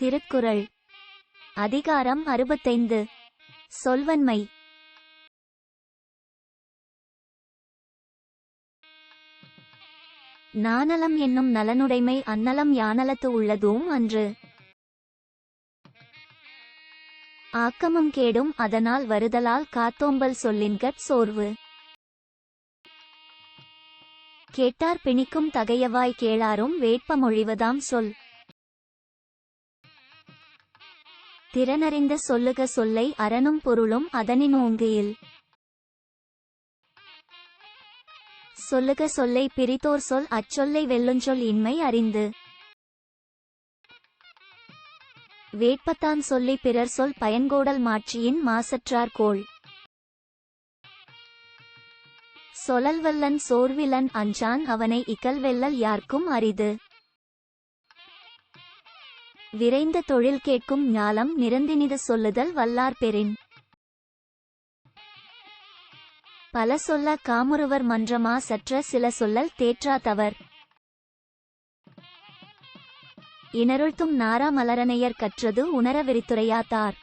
திருக்குறள். அதிகாரம் அறுபத்தைந்து. சொல்வன்மை. நாணலம் என்னும் நலனுடைமை அன்னலம் யானலத்து உள்ளதும் அன்று. ஆக்கமும் கேடும் அதனால் வருதலால் காத்தோம்பல் சொல்லின்கட் சோர்வு. கேட்டார் பிணிக்கும் தகையவாய் கேளாரும் வேட்பமொழிவதாம் சொல். திறனறிந்த சொல்லுக சொல்லை அரணும் பொருளும் அதனின் ஓங்கையில். சொல்லுக சொல்லை பிரித்தோர் சொல் அச்சொல்லை வெல்லுஞ்சொல் இன்மை அறிந்து. வேட்பத்தான் சொல்லி பிறர் சொல் பயன்கோடல் மாட்சியின் மாசற்றார் கோள். சொலல்வல்லன் சோர்விலன் அஞ்சான் அவனை இக்கல்வெல்லல் யார்க்கும் அரிது. விரைந்த தொழில் கேட்கும் ஞாலம் நிரந்தினித சொல்லுதல் வல்லார் பெறின். பல சொல்ல காமுறுவர் மன்றமா சற்ற சில சொல்லல் தேற்றா தவர். இனருள்த்தும் நாரா மலரனையர் கற்றது உணர விரித்துரையாத்தார்